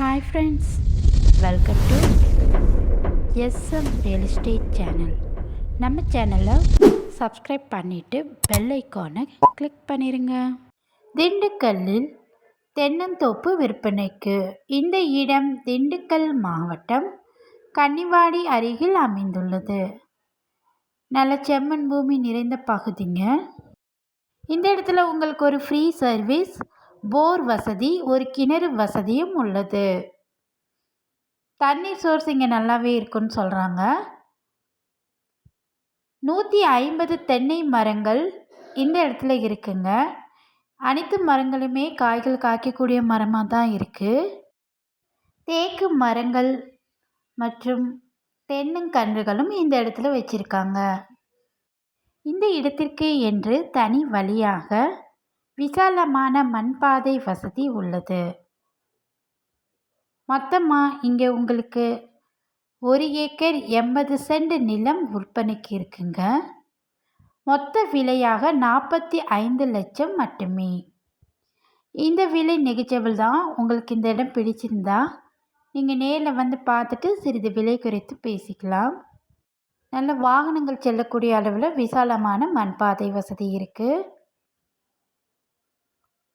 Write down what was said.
Hi friends welcome to SM real estate channel நம்ம சேனலை subscribe பண்ணிவிட்டு பெல் ஐக்கானை கிளிக் பண்ணிடுங்க திண்டுக்கல்லில் தென்னந்தோப்பு விற்பனைக்கு இந்த இடம் திண்டுக்கல் மாவட்டம் கன்னிவாடி அருகில் அமைந்துள்ளது. நல்ல செம்மண் பூமி நிறைந்த பகுதிங்க. இந்த இடத்துல உங்களுக்கு ஒரு ஃப்ரீ சர்வீஸ் போர் வசதி ஒரு கிணறு வசதியும் உள்ளது. தண்ணீர் சோர்ஸ் இங்கே நல்லாவே இருக்குன்னு சொல்கிறாங்க நூற்றி ஐம்பது தென்னை மரங்கள் இந்த இடத்துல இருக்குங்க. அனைத்து மரங்களுமே காய்கள் காய்க்கக்கூடிய மரமாக தான் இருக்குது தேக்கு மரங்கள் மற்றும் தென்னங்கன்றுகளும் இந்த இடத்துல வச்சுருக்காங்க. இந்த இடத்திற்கு என்று தனி வழியாக விசாலமான மண்பாதை வசதி உள்ளது. மொத்தமாக இங்கே உங்களுக்கு ஒரு ஏக்கர் எண்பது சென்ட் நிலம் விற்பனைக்கு இருக்குங்க. மொத்த விலையாக நாற்பத்தி ஐந்து லட்சம் மட்டுமே. இந்த விலை நெகிஜபிள் தான். உங்களுக்கு இந்த இடம் பிடிச்சிருந்தா நீங்கள் நேரில் வந்து பார்த்துட்டு சிறிது விலை குறைத்து பேசிக்கலாம். நல்ல வாகனங்கள் செல்லக்கூடிய அளவில் விசாலமான மண்பாதை வசதி இருக்குது